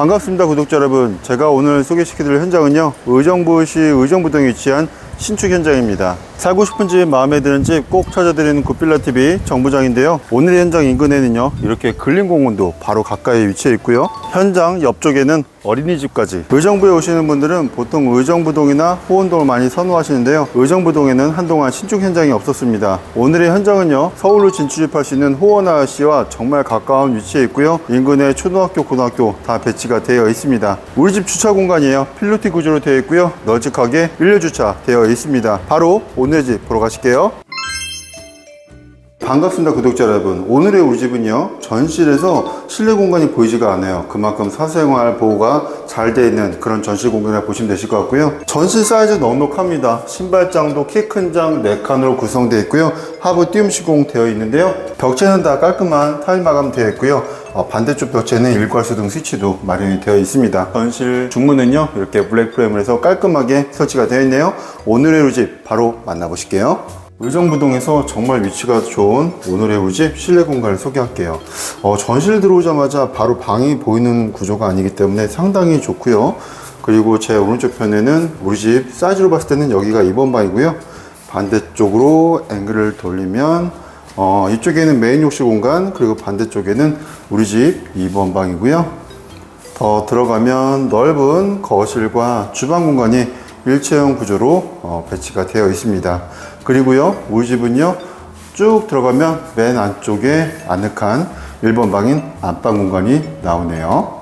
반갑습니다 구독자 여러분. 제가 오늘 소개시켜드릴 현장은요 의정부시 의정부동에 위치한 신축 현장입니다. 살고 싶은 집 마음에 드는 집 꼭 찾아드리는 굿빌라TV 정부장인데요. 오늘의 현장 인근에는요 이렇게 근린공원도 바로 가까이 위치해 있고요. 현장 옆쪽에는 어린이집까지. 의정부에 오시는 분들은 보통 의정부동이나 호원동을 많이 선호하시는데요. 의정부동에는 한동안 신축 현장이 없었습니다. 오늘의 현장은요 서울로 진출입할 수 있는 호원아시와 정말 가까운 위치에 있고요. 인근에 초등학교 고등학교 다 배치가 되어 있습니다. 우리 집 주차 공간이에요. 필로티 구조로 되어 있고요. 널찍하게 일렬 주차 되어 있습니다 바로 오늘 집 보러 가실게요. 반갑습니다 구독자 여러분. 오늘의 우리 집은요 전실에서 실내 공간이 보이지가 않아요. 그만큼 사생활 보호가 잘 되어 있는 그런 전실 공간이라 보시면 되실 것 같고요. 전실 사이즈 넉넉합니다. 신발장도 키 큰 장 4칸으로 구성되어 있고요. 하부 띄움 시공 되어 있는데요. 벽체는 다 깔끔한 타일 마감 되어 있고요 어, 반대쪽 벽체는 일괄수 등 스위치도 마련이 되어 있습니다 전실 중문은요 이렇게 블랙 프레임을 해서 깔끔하게 설치가 되어 있네요 오늘의 우리 집 바로 만나보실게요 의정부동에서 정말 위치가 좋은 오늘의 우리 집 실내 공간을 소개할게요. 어, 전실 들어오자마자 바로 방이 보이는 구조가 아니기 때문에 상당히 좋고요. 그리고 제 오른쪽 편에는 우리 집 사이즈로 봤을 때는 여기가 2번 방이고요. 반대쪽으로 앵글을 돌리면 어, 이쪽에는 메인 욕실 공간 그리고 반대쪽에는 우리 집 2번 방이고요. 더 들어가면 넓은 거실과 주방 공간이 일체형 구조로 어, 배치가 되어 있습니다. 그리고요, 우리 집은요, 쭉 들어가면 맨 안쪽에 아늑한 1번 방인 안방 공간이 나오네요.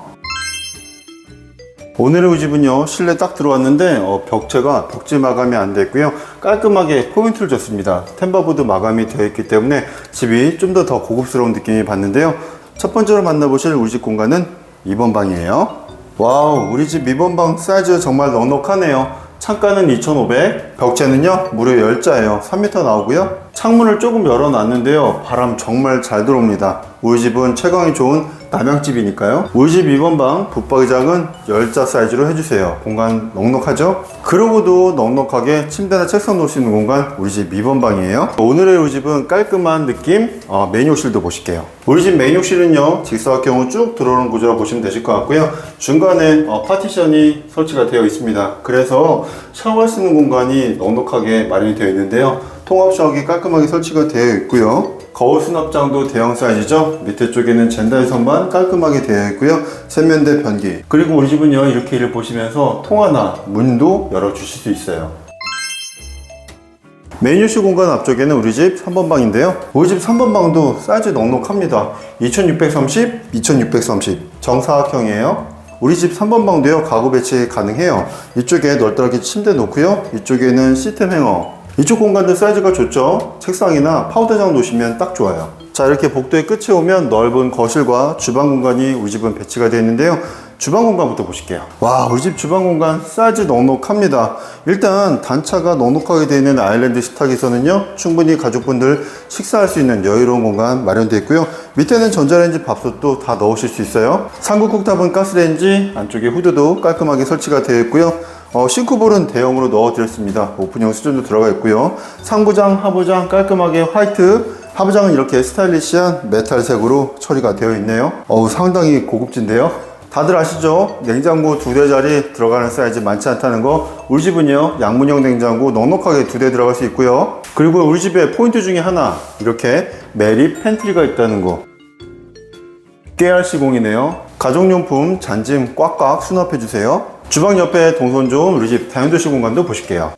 오늘의 우리 집은요, 실내 딱 들어왔는데, 어, 벽체가 벽지 마감이 안 됐고요. 깔끔하게 포인트를 줬습니다. 템버보드 마감이 되어 있기 때문에 집이 좀 더 더 고급스러운 느낌이 받는데요. 첫 번째로 만나보실 우리 집 공간은 2번 방이에요. 와우, 우리 집 2번 방 사이즈 정말 넉넉하네요. 창가는 2,500, 벽체는요, 무려 10자예요. 3m 나오고요. 창문을 조금 열어놨는데요. 바람 정말 잘 들어옵니다. 우리 집은 채광이 좋은 남양집이니까요. 우리 집 2번 방 붙박이장은 10자 사이즈로 해주세요. 공간 넉넉하죠? 그러고도 넉넉하게 침대나 책상 놓을 수 있는 공간 우리 집 2번 방이에요. 오늘의 우리 집은 깔끔한 느낌 어, 메인 욕실도 보실게요. 우리 집 메인 욕실은요 직사각형으로 쭉 들어오는 구조라 보시면 되실 것 같고요. 중간에 어, 파티션이 설치가 되어 있습니다. 그래서 샤워할 수 있는 공간이 넉넉하게 마련이 되어 있는데요. 통합 샤워기 깔끔하게 설치가 되어 있고요. 거울 수납장도 대형 사이즈죠. 밑에 쪽에는 젠다이 선반 깔끔하게 되어 있고요. 세면대 변기. 그리고 우리 집은요 이렇게 이를 보시면서 통화나 문도 열어 주실 수 있어요. 메뉴쇼 공간 앞쪽에는 우리 집 3번 방인데요. 우리 집 3번 방도 사이즈 넉넉합니다. 2630, 2630 정사각형이에요. 우리 집 3번 방도요 가구 배치 가능해요. 이쪽에 널널하게 침대 놓고요. 이쪽에는 시스템 행어. 이쪽 공간도 사이즈가 좋죠. 책상이나 파우더장 놓으시면 딱 좋아요. 자 이렇게 복도의 끝에 오면 넓은 거실과 주방 공간이 우리 집은 배치가 되어 있는데요. 주방 공간부터 보실게요. 와, 우리 집 주방 공간 사이즈 넉넉합니다. 일단 단차가 넉넉하게 되어 있는 아일랜드 식탁에서는요, 충분히 가족분들 식사할 수 있는 여유로운 공간 마련되어 있고요. 밑에는 전자레인지 밥솥도 다 넣으실 수 있어요. 상급 쿡탑은 가스레인지, 안쪽에 후드도 깔끔하게 설치가 되어 있고요. 어, 싱크볼은 대형으로 넣어드렸습니다. 오픈형 수전도 들어가 있고요. 상부장, 하부장 깔끔하게 화이트, 하부장은 이렇게 스타일리시한 메탈색으로 처리가 되어 있네요. 어우, 상당히 고급진데요. 다들 아시죠? 냉장고 두 대짜리 들어가는 사이즈 많지 않다는 거. 우리 집은요, 양문형 냉장고 넉넉하게 두 대 들어갈 수 있고요. 그리고 우리 집에 포인트 중에 하나, 이렇게 매립 팬트리가 있다는 거. 깨알 시공이네요. 가정용품 잔짐 꽉꽉 수납해 주세요. 주방 옆에 동선 좋은 우리 집 다용도실 공간도 보실게요.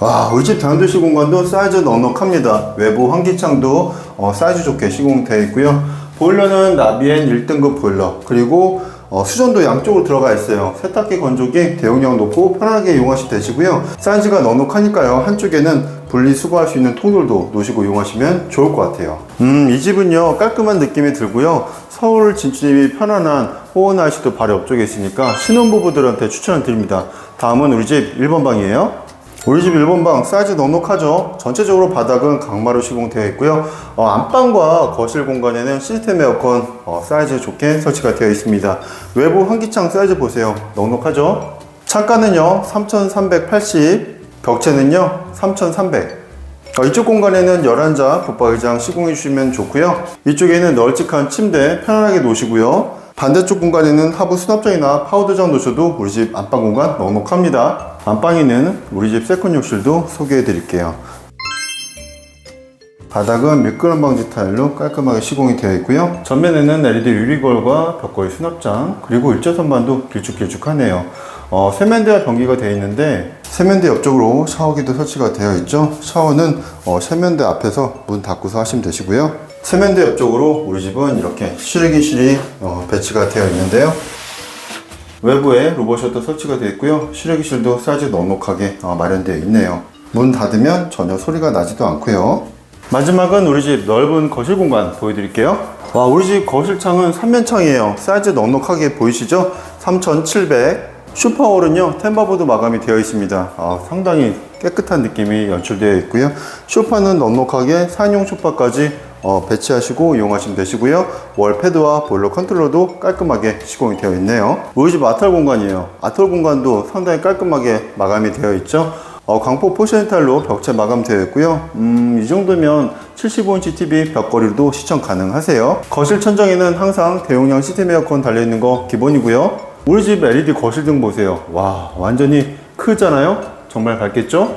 와, 우리 집 다용도실 공간도 사이즈 넉넉합니다. 외부 환기창도 어, 사이즈 좋게 시공되어 있고요. 보일러는 나비엔 1등급 보일러, 그리고 어, 수전도 양쪽으로 들어가 있어요. 세탁기 건조기 대용량 높고 편하게 이용하시면 되시고요. 사이즈가 넉넉하니까요. 한쪽에는 분리 수거할 수 있는 통돌도 놓으시고 이용하시면 좋을 것 같아요. 음, 이 집은요, 깔끔한 느낌이 들고요. 서울 진출입이 편안한 호원 아이시도 바로 옆쪽에 있으니까 신혼부부들한테 추천을 드립니다. 다음은 우리 집 1번 방이에요. 우리 집 1번 방 사이즈 넉넉하죠? 전체적으로 바닥은 강마루 시공되어 있고요. 어, 안방과 거실 공간에는 시스템 에어컨 어, 사이즈 좋게 설치가 되어 있습니다. 외부 환기창 사이즈 보세요. 넉넉하죠? 창가는요 3380, 벽체는요 3300. 어, 이쪽 공간에는 11자 붙박이장 시공해 주시면 좋고요. 이쪽에는 널찍한 침대 편안하게 놓으시고요. 반대쪽 공간에는 하부 수납장이나 파우더장 놓으셔도 우리 집 안방 공간 넉넉합니다. 안방에는 우리 집 세컨 욕실도 소개해 드릴게요. 바닥은 미끄럼 방지 타일로 깔끔하게 시공이 되어 있고요. 전면에는 LED 유리걸과 벽걸이 수납장 그리고 일자 선반도 길쭉길쭉하네요. 어, 세면대와 변기가 되어 있는데 세면대 옆쪽으로 샤워기도 설치가 되어 있죠. 샤워는 어, 세면대 앞에서 문 닫고서 하시면 되시고요. 세면대 옆쪽으로 우리 집은 이렇게 실외기실이 어, 배치가 되어 있는데요. 외부에 로봇 셔터 설치가 되어 있고요. 실외기실도 사이즈 넉넉하게 어, 마련되어 있네요. 문 닫으면 전혀 소리가 나지도 않고요. 마지막은 우리 집 넓은 거실 공간 보여드릴게요. 와, 우리 집 거실 창은 3면 창이에요. 사이즈 넉넉하게 보이시죠? 3,700. 슈퍼홀은요, 템바보드 마감이 되어 있습니다. 아, 상당히 깨끗한 느낌이 연출되어 있고요. 쇼파는 넉넉하게 4인용 쇼파까지 어, 배치하시고 이용하시면 되시고요. 월 패드와 보일러 컨트롤러도 깔끔하게 시공이 되어 있네요. 우리 집 아탈 공간이에요. 아탈 공간도 상당히 깔끔하게 마감이 되어 있죠. 어, 광포 포션탈로 벽체 마감되어 있고요. 음, 이 정도면 75인치 TV 벽걸이로도 시청 가능하세요. 거실 천장에는 항상 대용량 시스템 에어컨 달려있는 거 기본이고요. 우리 집 LED 거실 등 보세요. 와, 완전히 크잖아요? 정말 밝겠죠?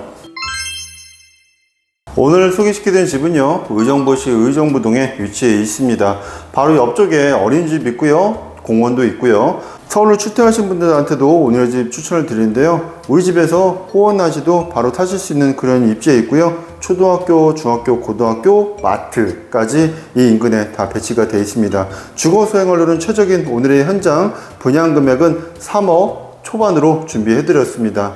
오늘 소개시켜드린 집은요 의정부시 의정부동에 위치해 있습니다. 바로 옆쪽에 어린이집 있고요 공원도 있고요. 서울로 출퇴하신 분들한테도 오늘 집 추천을 드리는데요. 우리 집에서 호원나시도 바로 타실 수 있는 그런 입지에 있고요. 초등학교 중학교 고등학교 마트까지 이 인근에 다 배치가 되어 있습니다. 주거 수행원료는 최적인 오늘의 현장 분양 금액은 3억 초반으로 준비해 드렸습니다.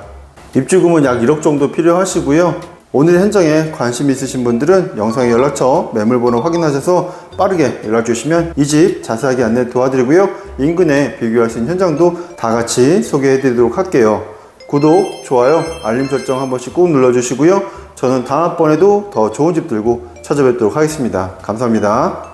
입주금은 약 1억 정도 필요하시고요. 오늘 현장에 관심 있으신 분들은 영상의 연락처, 매물번호 확인하셔서 빠르게 연락 주시면 이 집 자세하게 안내 도와드리고요. 인근에 비교할 수 있는 현장도 다 같이 소개해 드리도록 할게요. 구독, 좋아요, 알림 설정 한 번씩 꼭 눌러주시고요. 저는 다음번에도 더 좋은 집 들고 찾아뵙도록 하겠습니다. 감사합니다.